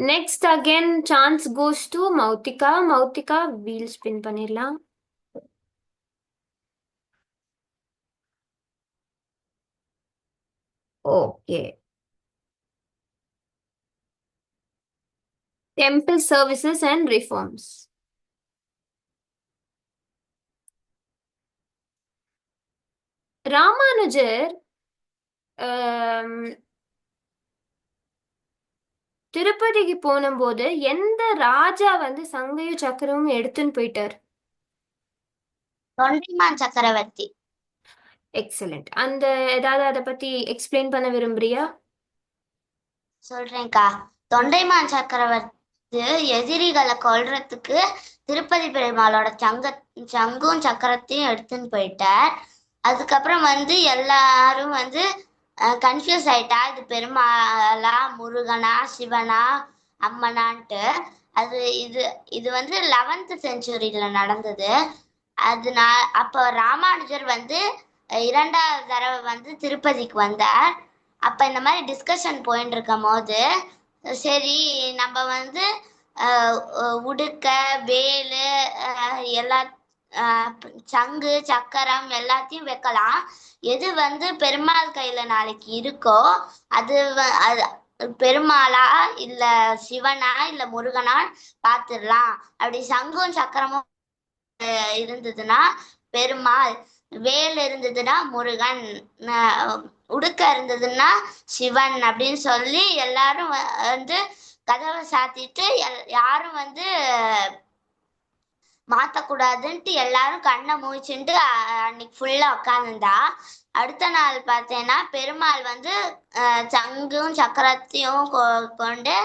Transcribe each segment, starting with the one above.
Next again chance goes to Mouthika Mouthika wheel spin பண்ணிடலாம் okay temple services and reforms Ramanujar திருப்பதிக்கு போனபோது எந்த ராஜா வந்து சங்கையும் சக்கரமும் எடுத்துன்னு போயிட்டார்? தொண்டைமான் சக்கரவர்த்தி. எக்ஸலண்ட் அந்த ஏதாவது அதை பத்தி எக்ஸ்பிளைன் பண்ண விரும்புறியா? சொல்றேன்க்கா. தொண்டைமான் சக்கரவர்த்தி எதிரிகளை கொல்றதுக்கு திருப்பதி பெருமாளோட சங்க சங்கும் சக்கரத்தையும் எடுத்துன்னு போயிட்டார். அதுக்கப்புறம் வந்து எல்லாரும் வந்து கன்ஃபியூஸ் ஆயிட்டா. இது பெருமாளா முருகனா சிவனா அம்மனான்ட்டு. அது இது இது வந்து லெவன்த் செஞ்சுரியில நடந்தது. அது நான் அப்போ ராமானுஜர் வந்து இரண்டாவது தடவை வந்து திருப்பதிக்கு வந்தார். அப்போ இந்த மாதிரி டிஸ்கஷன் போயின்னு இருக்கும் போது சரி நம்ம வந்து உடுக்க வேலு எல்லா சங்கு சக்கரம் எல்லாத்தையும் வைக்கலாம். எது வந்து பெருமாள் கையில நாளைக்கு இருக்கோ அது அது பெருமாளா இல்ல சிவனா இல்ல முருகனா பாத்துடலாம் அப்படி சங்கும் சக்கரமும் இருந்ததுன்னா பெருமாள். வேல் இருந்ததுன்னா முருகன். உடுக்க இருந்ததுன்னா சிவன் அப்படின்னு சொல்லி எல்லாரும் வந்து கதவை சாத்திட்டு யாரும் வந்து மாத்தக்கூடாதுன்ட்டு எல்லாரும் கண்ணை மூச்சுட்டு அன்னைக்கு ஃபுல்லா உட்காந்துருந்தா அடுத்த நாள் பார்த்தேன்னா பெருமாள் வந்து சங்கும் சக்கரத்தையும் கொ- கொண்டு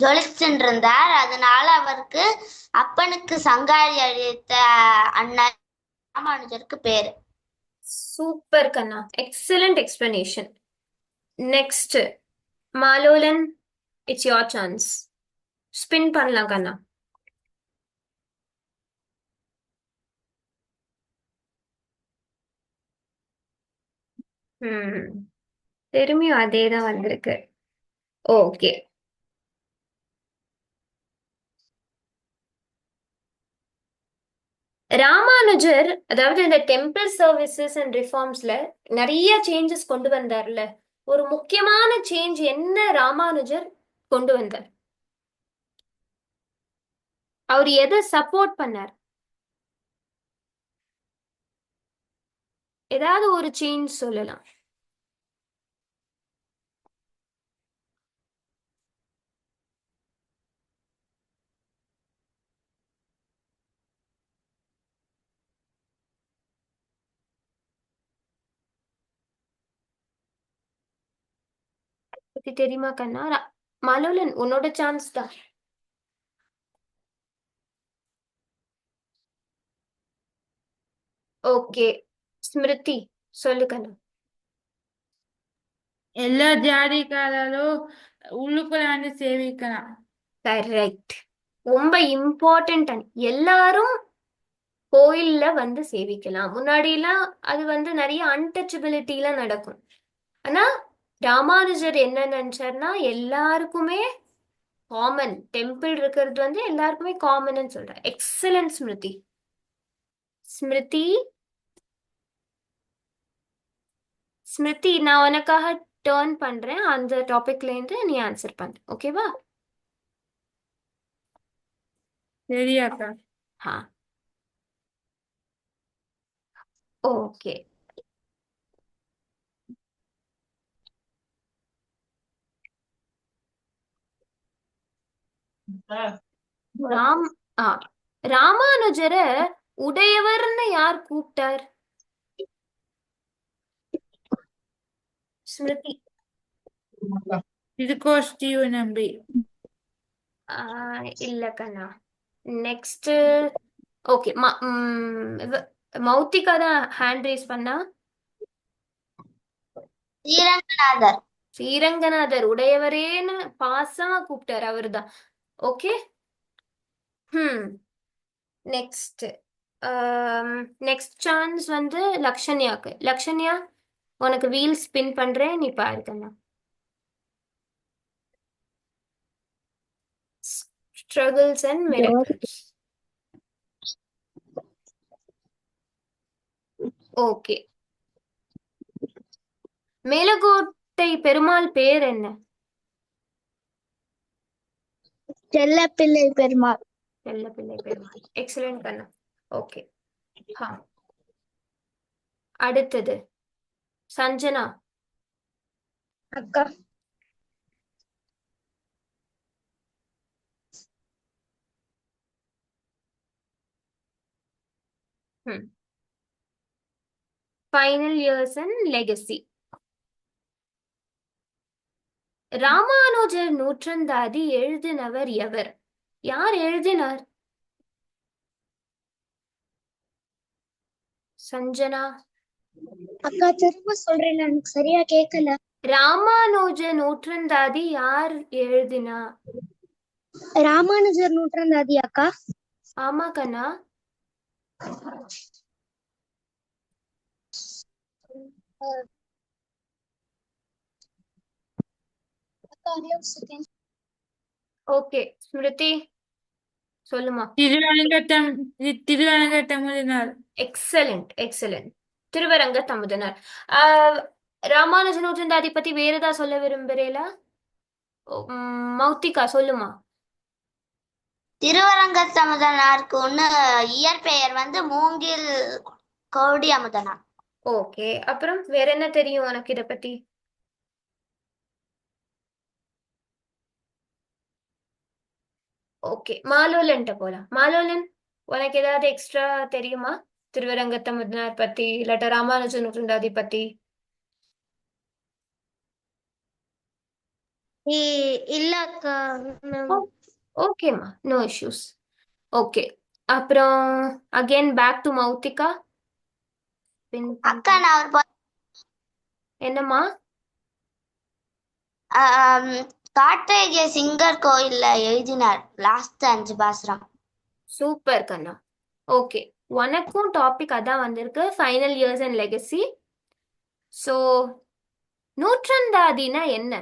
ஜொலிச்சுட்டு இருந்தார் அதனால அவருக்கு அப்பனுக்கு சங்காரி அளித்த அண்ணன் ராமானுஜருக்கு பேரு. Super Kanna. Excellent explanation next Malolan it's your chance spin பண்ணலாம் கண்ணா. ம். திரும்பியும் அதே தான் வந்திருக்கு. ஓகே. ராமானுஜர் அதாவது இந்த டெம்பிள் சர்வீசஸ் அண்ட் ரிஃபார்ம்ஸ்ல நிறைய சேஞ்சஸ் கொண்டு வந்தார்ல. ஒரு முக்கியமான சேஞ்ச் என்ன ராமானுஜர் கொண்டு வந்தார்? அவர் எதை சப்போர்ட் பண்ணார்? ஏதாவது ஒரு சேஞ்ச் சொல்லலாம். பத்தி தெரியுமா கண்ணா? மலோலன் உன்னோட சான்ஸ் தான். ஓகே ஸ்மிருதி సొలుకను எல்லா ஜாதிக்காரரும் உள்ளுக்குள்ளாண்டு சேவிக்கலாம் கரெக்ட் ரொம்ப இம்பார்ட்டன்ட் எல்லாரும் கோயில்ல வந்து சேவிக்கலாம் முன்னாடி எல்லாம் அது வந்து நிறைய அன்டச்சபிலிட்டிலாம் நடக்கும் ஆனா ராமானுஜர் என்ன நினைச்சார்னா எல்லாருக்குமே காமன் டெம்பிள் இருக்கிறது வந்து எல்லாருக்குமே காமன் சொல்றார் எக்ஸலன்ட் ஸ்மிருதி ஸ்மிருதி ஸ்மிருதி நான் உனக்காக டேர்ன் பண்றேன். அந்த டாபிக்ல இருந்து நீ ஆன்சர் பண்ணு. ஓகேவா சரியாக்கா ஹா ஓகே ராம் ஆ. ராமானுஜரை உடையவர்னு யார் கூப்பிட்டார்? ஸ்மிருதி திருக்கோஷ்டியூ நம்பி ஆ, இல்ல கண்ணா. நெக்ஸ்ட் ஓகே மௌத்திகா தான் ஹேண்ட் ரைஸ் பண்ணா? ஸ்ரீரங்கநாதர். ஸ்ரீரங்கநாதர் உடையவரேன்னு பாசமா கூப்பிட்டார் அவர்தான். ஓகே ம் நெக்ஸ்ட் நெக்ஸ்ட் சான்ஸ் வந்து லக்ஷன்யாக்கு. லக்ஷன்யா? உனக்கு வீல் ஸ்பின் பண்றேன் நீ பாருக்கண்ணா struggles and miracles. Okay Melkote Perumal பேர் என்ன? செல்லப்பிள்ளை பெருமாள். செல்லப்பிள்ளை பெருமாள். எக்ஸலன்ட் கண்ணா. ஓகே ஹா அடுத்தது. சஞ்சனா. அக்கா. Final years and legacy Ramanujar Nootrandadhi எழுதினவர் எவர்? யார் எழுதினார்? சஞ்சனா. அக்கா திரும்ப சொல்றேன். எனக்கு சரியா கேட்கல ராமானுஜ நூற்றந்தாதி யார் எழுதினா? ராமானுஜர் நூற்றாந்தாதி அக்கா. ஆமா கண்ணா. ஓகே ஸ்மிருதி சொல்லுமா? திருவரங்கத்தம் தி- திருவரங்கத்தமிழினார். எக்ஸலண்ட் எக்ஸலண்ட் திருவரங்க தமுதனார் ஆஹ் ராமானுஜ நூற்றந்தாதி பத்தி வேற ஏதாவது சொல்ல விரும்புறீங்களா உம், மௌத்திகா சொல்லுமா? திருவரங்க அமுதனாருக்கு ஒண்ணு இயற்பெயர் வந்து மூங்கில் கோடி அமுதனார் ஓகே அப்புறம் வேற என்ன தெரியும் உனக்கு இத பத்தி? ஓகே மாலோலன்ட்ட போலாம். மாலோலன் உனக்கு ஏதாவது எக்ஸ்ட்ரா தெரியுமா? திருவரங்கத்தமுதனார் பத்தி இல்லாட்ட ராமானுஜ நூற்றந்தாதி பத்தி இல்ல அக்கா ஓகேம்மா நோ இஷ்யூஸ் ஓகே அப்புறம் அகைன் பேக் டு மௌத்திகா? அக்கா நான் என்னம்மா? காற்றேகிய சிங்கர் கோயில்ல எழுதினார் லாஸ்ட் அஞ்சு பாசுரம். சூப்பர் கண்ணா. ஓகே உனக்கும் டாபிக் அதான் வந்திருக்கு final years and legacy so நூற்றந்தாதினா என்ன?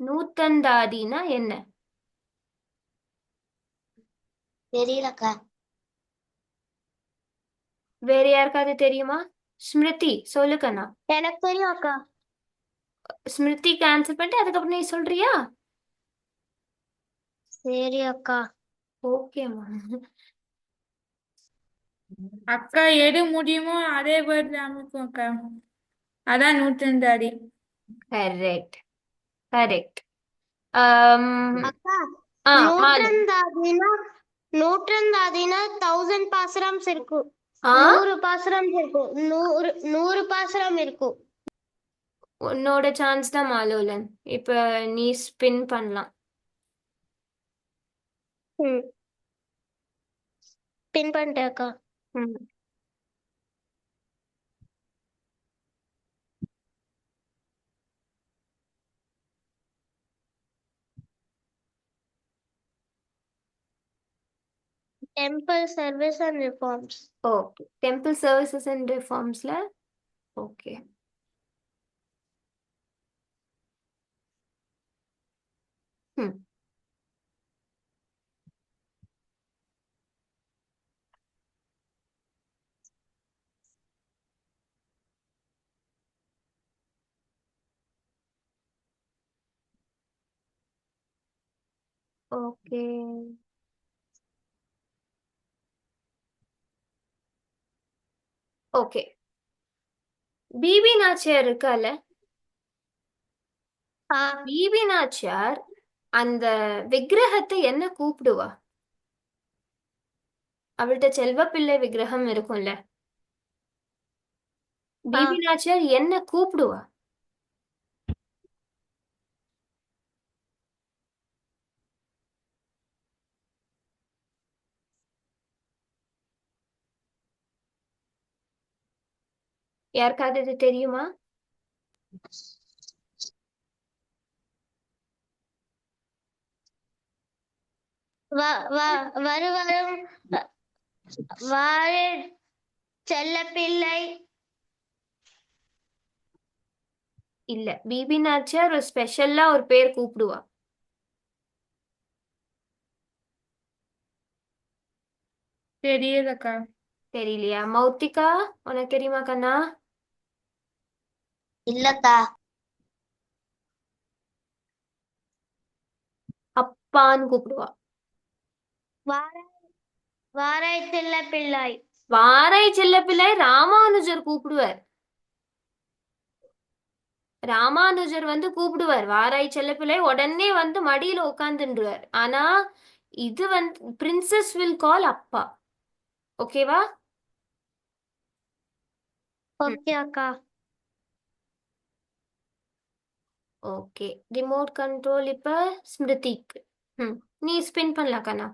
நூற்றந்தாதினா என்ன? தெரியலக்கா. வேற யாருக்காவது தெரியுமா? ஸ்மிருதி சொல்லு கண்ணா எனக்கு தெரியும் அக்கா. ஸ்மிருதிக்கு ஆன்சர் பண்ணிட்டு அதுக்கப்புறம் நீ சொல்றியா? சரி அக்கா. ஓகேம்மா அக்கா எது முடியுமோ அதே வேர்ட்ல அமைக்கும் அக்கா. அதான் நூற்றந்தாடி கரெக்ட் கரெக்ட் um அக்கா நூற்றந்தாதினா நூற்றந்தாதினா தௌசண்ட் பாசுரம்ஸ் இருக்கும் நூறு பாசுரம்ஸ் இருக்கும் நூறு நூறு பாசுரம் இருக்கும் உன்னோட சான்ஸ் தான் மாலோலன் இப்ப நீ ஸ்பின் பண்ணலாம். ம் பின் பண்ணிட்டேன் அக்கா ம் temple service and reforms okay temple services and okay okay Bibi Nachiyar இருக்கால பிபி நாச்சியார் அந்த விக்கிரகத்தை என்ன கூப்பிடுவா? அவள்கிட்ட செல்வப்பிள்ளை விக்கிரகம் இருக்கும்ல. பிபி நாச்சியார் என்ன கூப்பிடுவா? யாருக்காவது இது தெரியுமா? வ- வ- வருவரும் வாழ செல்லப்பிள்ளை இல்ல பிபி நாச்சியார் ஒரு ஸ்பெஷல்லா ஒரு பேர் கூப்பிடுவா. தெரியலக்கா தெரியலையா? மௌத்திகா உனக்கு தெரியுமா கண்ணா? இல்லக்கா அப்பான்னு கூப்பிடுவா. வாராய் செல்ல பிள்ளாய். வாராய் செல்லப்பிள்ளை ராமானுஜர் கூப்பிடுவார். ராமானுஜர் வந்து கூப்பிடுவார். வாராய் செல்லப்பிள்ளை உடனே வந்து மடியில உட்காந்துருவார் ஆனா இது வந்து பிரின்சஸ் வில் கால் அப்பா. ஓகேவா ஓகே அக்கா. ஓகே. ரிமோட் கண்ட்ரோல் இப்ப ஸ்மிருதிக்கு. ம். நீ ஸ்பின் பண்ணலாம் கண்ணா?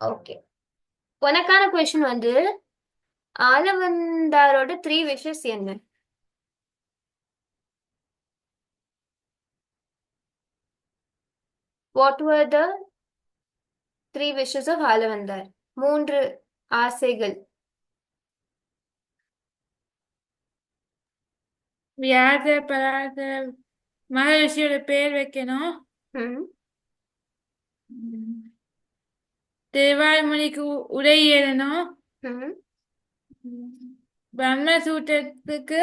ஓகே. உனக்கான கொஸ்டின் வந்து ஆலவந்தாரோட த்ரீ விஷஸ் என்ன? What were the three wishes of Alavandar மூன்று ஆசைகள். வியாத பராத மகரிஷியோட பேர் வைக்கணும். திருவாய்மொழிக்கு உரை ஏறணும். ம். பிரம்மசூத்திரத்துக்கு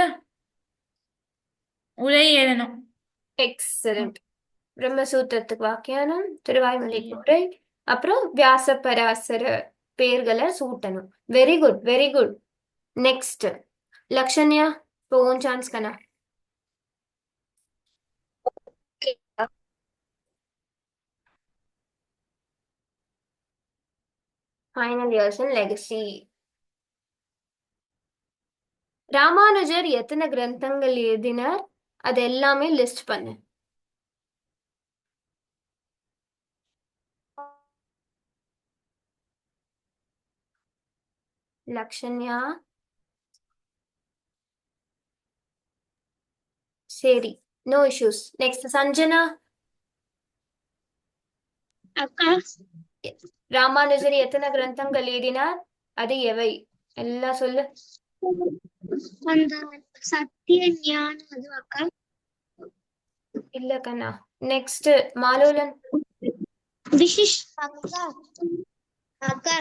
உரை ஏறணும். எக்ஸலண்ட் பிரம்மசூத்திரத்துக்கு வாக்கியானம் திருவாய்மொழிக்கு உரை அப்புறம் வியாச பராசர பேர்களை சூட்டணும் very good very good next Lakshanya இப்போ உன் chance Kanna final years and legacy Ramanujar எத்தனை கிரந்தங்கள் எழுதினார் அது எல்லாமே லிஸ்ட் பண்ணு லக்ஷன்யா? சரி நோ இஷ்யூஸ் நெக்ஸ்ட் சஞ்சனா? அக்கா? ராமானுஜர் எத்தனை கிரந்தங்கள் எழுதினார்? அது எவை? எல்லாம் சொல்லு. அந்த சத்திய ஞானம் அது அக்கா? இல்ல கண்ணா நெக்ஸ்ட் மாலோலன். விசிஷ் அக்கா அக்கா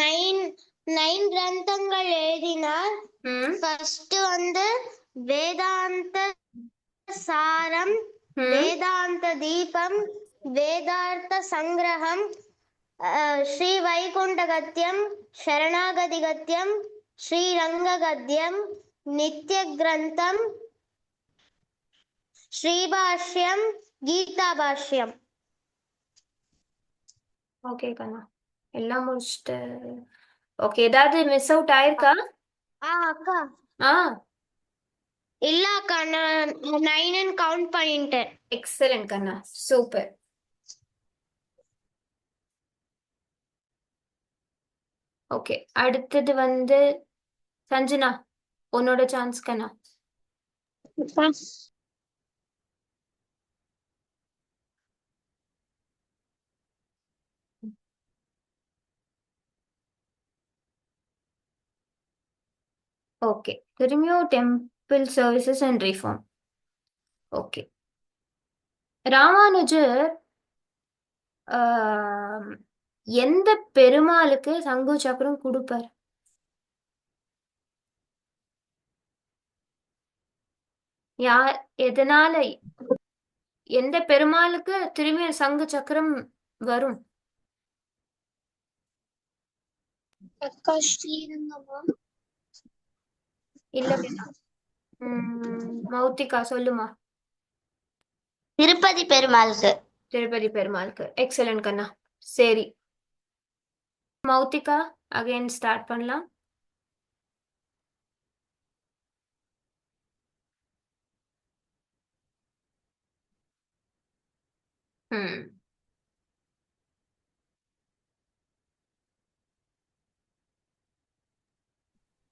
நைன் நைன் கிரந்தங்கள் எழுதினார். ஃபர்ஸ்ட் வந்து வேதாந்த சாரம் வேதாந்த தீபம் வேதார்த்த சங்கிரகம் ஸ்ரீ வைகுண்ட கத்தியம் சரணாகதி கத்தியம் ஸ்ரீரங்க கத்தியம் நித்திய கிரந்தம் ஸ்ரீபாஷ்யம் கீதா பாஷ்யம் ஓகே கண்ணா. எல்லாம் முடிச்சுட்டு ஓகே ஏதாவது மிஸ் அவுட் ஆயிருக்கா? ஆ அக்கா. ஆ. இல்ல அக்கா நான் நைன் கவுண்ட் பண்ணிட்டேன். எக்ஸலண்ட் கண்ணா. சூப்பர் ஓகே அடுத்தது வந்து சஞ்சனா உன்னோட சான்ஸ் கண்ணா. ஓகே திரும்பியும் temple services and reform okay Ramanujar எந்த பெருமாளுக்கு சங்கு சக்கரம் கொடுப்பார்? யார் எதனால எந்த பெருமாளுக்கு திரும்பி சங்கு சக்கரம் வரும்? அக்கா ஸ்ரீரங்கமா இல்ல மௌத்திகா சொல்லுமா? திருப்பதி பெருமாளுக்கு. திருப்பதி பெருமாளுக்கு. எக்ஸலண்ட் கண்ணா. சரி. மௌத்திகா அகைன் ஸ்டார்ட் பண்ணலாம். ம்.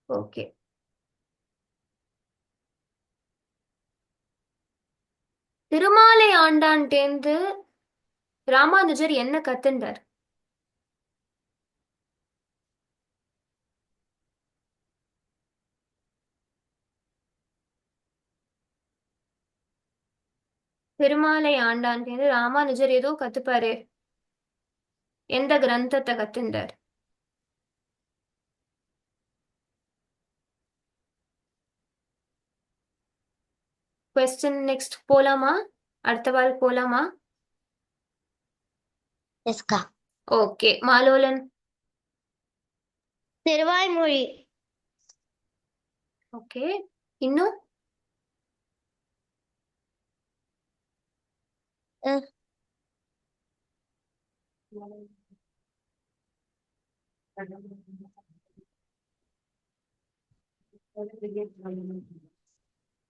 ஓகே. ஆண்டான்டேந்து ராமானுஜர் என்ன கத்துண்டார்? திருமாலை ஆண்டான்டேந்து ராமானுஜர் ஏதோ கத்துப்பாரு. எந்த கிரந்தத்தை கத்துண்டார்? கொஸ்டின் நெக்ஸ்ட் போலாமா? அடுத்த வாரம் போலாமா எஸ்கா ஓகே மாலோலன் திருவாய்மொழி ஓகே இன்னும்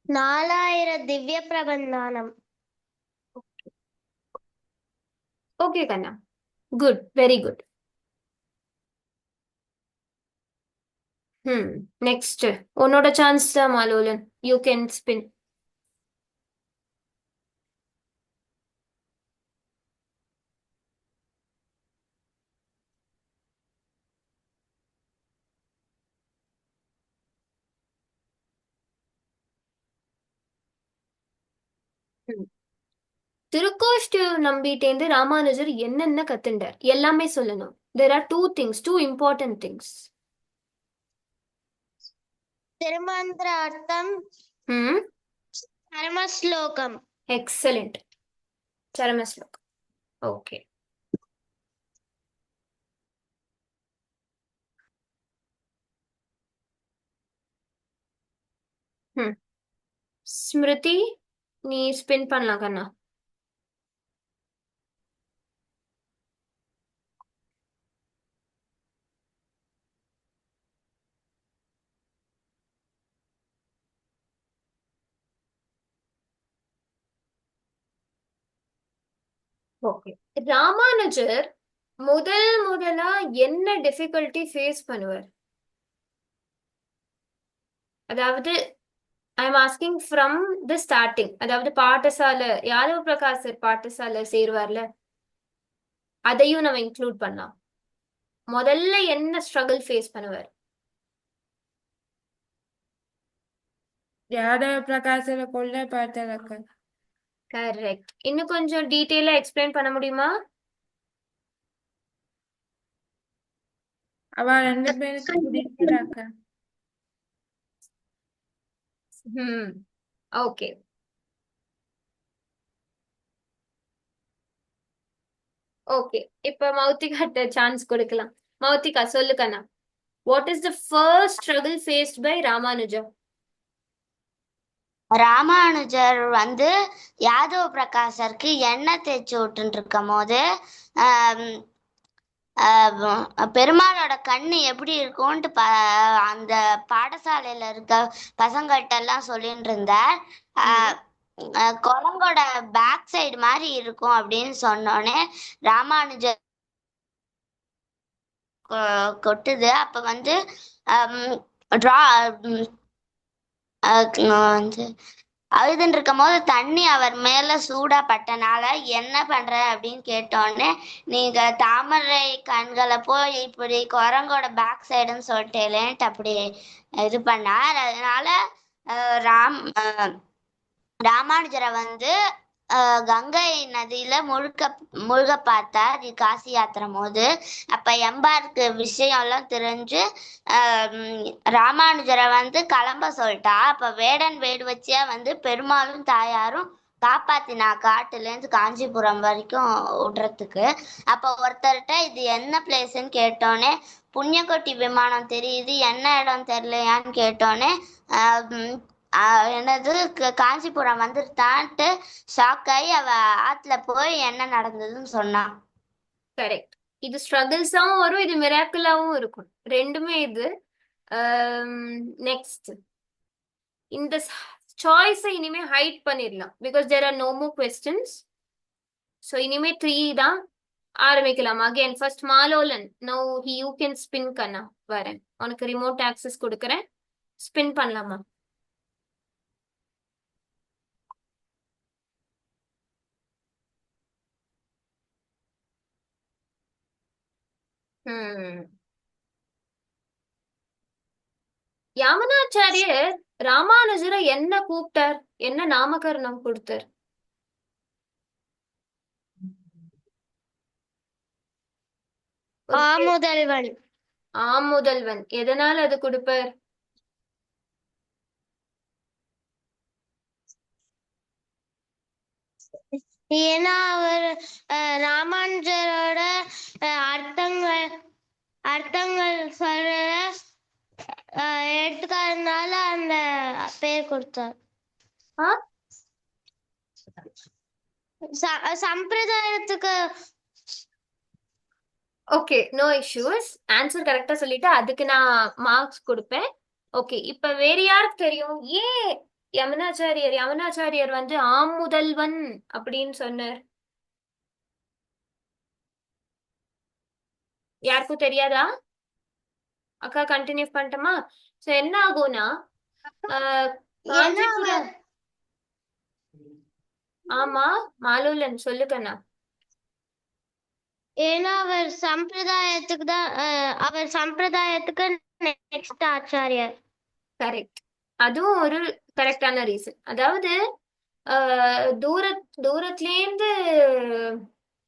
நாலாயிர திவ்ய பிரபந்தானம் ஓகே கண்ணா குட் வெரி குட் ம் நெக்ஸ்ட் உன்னோட சான்ஸ் தான் மாலோலன். யூ கேன் ஸ்பின் திருக்கோஷ்டி நம்பிட்டேந்து ராமானுஜர் என்னென்ன கத்துண்டார்? எல்லாமே சொல்லணும். There are two things two important things திருமந்திர அர்த்தம் ம் பரமஸ்லோகம் எக்ஸலண்ட் சரமஸ்லோக் ஓகே ம் ஸ்மிருதி நீ ஸ்பின் பண்ணலாம் கண்ணா. ஓகே ராமானுஜர் முதல் முதலா என்ன டிஃபிகல்ட்டி ஃபேஸ் பண்ணுவார்? அதாவது I am asking from the starting அதாவது பாட்டசாலை யாதவ பிரகாஷ் சார் சேருவார்ல அதையும் நம்ம இன்க்ளூட் பண்ணலாம். முதல்ல என்ன ஸ்ட்ரகிள் ஃபேஸ் பண்ணுவார்? யாதவ பிரகாசர கொள்ள பார்த்ததக்க கரெக்ட் இன்னும் கொஞ்சம் டீட்டெயிலா எக்ஸ்பிளைன் பண்ண முடியுமா? அவ ரெண்டு பேருக்கு பிடிக்கலக்கா. ம் ஓகே. ஓகே. இப்ப மௌத்திகாட்ட சான்ஸ் கொடுக்கலாம். மௌத்திகா சொல்லு கண்ணா what is the first struggle faced by Ramanuja Ramanujar வந்து யாதவ பிரகாசருக்கு எண்ணெய் தேய்ச்சி விட்டுட்டு இருக்கும் போது பெருமாளோட கண்ணு எப்படி இருக்கும்ட்டு ப அந்த பாடசாலையில இருக்க பசங்கள்ட்ட எல்லாம் சொல்லிட்டு இருந்தார் குரங்கோட பேக் சைடு மாதிரி இருக்கும் அப்படின்னு சொன்னோடனே ராமானுஜர் கொட்டுது. அப்ப வந்து ட்ரா வந்து அழுதுன்னு இருக்கும் போது தண்ணி அவர் மேல சூடா பட்டனால என்ன பண்ற அப்படின்னு கேட்டோடனே நீங்க தாமரை கண்களை போய் இப்படி குரங்கோட பேக் சைடுன்னு சொல்லிட்டேலேன்ட்டு அப்படி இது பண்ணார். அதனால ராம் ராமானுஜரை வந்து கங்கை நதியில முழுக்க முழுக பார்த்தா இது காசி யாத்திரை போது அப்ப எம்பாருக்கு விஷயம் எல்லாம் தெரிஞ்சு ராமானுஜரை வந்து கிளம்ப சொல்லிட்டா. அப்ப வேடன் வேடு வச்சியா வந்து பெருமாளும் தாயாரும் காப்பாத்தினா காட்டுல இருந்து காஞ்சிபுரம் வரைக்கும் விடுறதுக்கு. அப்ப ஒருத்தர்கிட்ட இது என்ன பிளேஸ்ன்னு கேட்டோன்னே புண்ணியக்கொட்டி விமானம் தெரியுது என்ன இடம் தெரியலையான்னு கேட்டோன்னே என்னது க- காஞ்சிபுரம் வந்துட்டான்ட்டு ஷாக் ஆகி அவ ஆத்துல போய் என்ன நடந்ததுன்னு சொன்னான் கரெக்ட் இது ஸ்ட்ரகிள்ஸாவும் வரும் இது மிராக்கிளாவும் இருக்கும். ரெண்டுமே இது. நெக்ஸ்ட் இந்த சாய்ஸை இனிமே ஹைட் பண்ணிடலாம். Because there are no more questions so இனிமே த்ரீ தான் ஆரம்பிக்கலாம். Again first Malolan no he you can spin கண்ணா. வரேன். உனக்கு ரிமோட் ஆக்சஸ் கொடுக்குறேன். ஸ்பின் பண்ணலாமா? ஹம் யாமனாச்சாரியர் ராமானுஜரை என்ன கூப்பிட்டார்? என்ன நாமகரணம் கொடுத்தார்? ஆமுதல்வன். ஆமுதல்வன். எதனால அது கொடுப்பார்? ஏன்னா அவர் ராமானுஜரோட அர்த்தங்கள் அர்த்தங்கள் சொல்ற எடுத்துக்காதனால அந்த பேர் கொடுத்தார். சம்பிரதாயத்துக்கு ஓகே நோ இஷ்யூஸ். ஆன்சர் கரெக்டா சொல்லிட்டு அதுக்கு நான் மார்க்ஸ் கொடுப்பேன். ஓகே இப்ப வேற யாருக்கு தெரியும்? ஏன் யமுனாச்சாரியர் யமுனாச்சாரியர் வந்து ஆமுதல்வன் அப்படின்னு சொன்னார். யாருக்கும் தெரியாதா? அக்கா கண்டினியூ பண்ணட்டுமா? சோ என்ன ஆகும்னா ஆமா மாலுலன் சொல்லுங்கண்ணா ஏன்னா அவர் சம்பிரதாயத்துக்கு தான் அவர் சம்பிரதாயத்துக்கு நெக்ஸ்ட் ஆச்சாரியர். கரெக்ட் அதுவும் ஒரு கரெக்டான ரீசன் அதாவது ஆஹ் தூர தூரத்துலேருந்து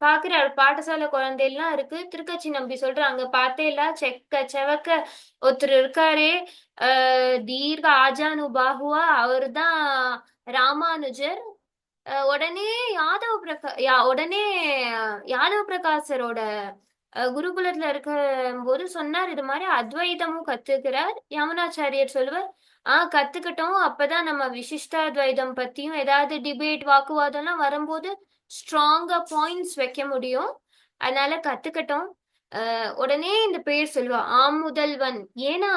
பாக்குற பாடசாலை குழந்தையெல்லாம் இருக்கு. திருக்கச்சி நம்பி சொல்றாங்க பார்த்தேல செக்க செவக்க ஒருத்தர் இருக்காரே. ஆஹ் தீர்க்க ஆஜானு பாகுவா அவர்தான் ராமானுஜர். ஆஹ் உடனே யாதவ பிரகா யா உடனே யாதவ பிரகாசரோட அஹ் குருகுலத்துல இருக்கும் போது சொன்னார் இது மாதிரி அத்வைதமும் கத்துக்கிறார். யமுனாச்சாரியர் சொல்லுவார் ஆஹ் கத்துக்கிட்டோம். அப்பதான் நம்ம விசிஷ்டாத்வைதம் பத்தியும் ஏதாவது டிபேட் வாக்குவாதம்லாம் வரும்போது ஸ்ட்ராங்கா பாயிண்ட்ஸ் வைக்க முடியும். அதனால கத்துக்கிட்டோம். உடனே இந்த பேர் சொல்லுவா ஆமுதல்வன். ஏன்னா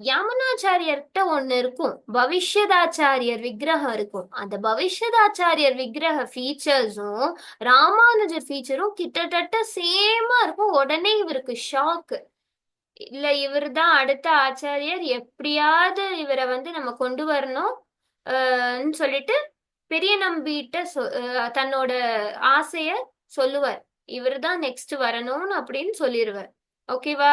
யமுனாச்சாரியர்கிட்ட ஒண்ணு இருக்கும். பவிஷ்யதாச்சாரியர் விக்கிரகம் இருக்கும். அந்த பவிஷ்யதாச்சாரியர் விக்கிரக ஃபீச்சர்ஸும் ராமானுஜர் ஃபீச்சரும் கிட்டத்தட்ட சேமா இருக்கும். உடனே இவருக்கு ஷாக்கு இல்ல இவர்தான் அடுத்த ஆச்சாரியர். எப்படியாவது இவரை வந்து நம்ம கொண்டு வரணும். ஆஹ்ன்னு சொல்லிட்டு பெரிய நம்பிட்ட சொ ஆஹ் தன்னோட ஆசைய சொல்லுவார். இவர்தான் நெக்ஸ்ட் வரணும்னு அப்படின்னு சொல்லிடுவார் ஓகேவா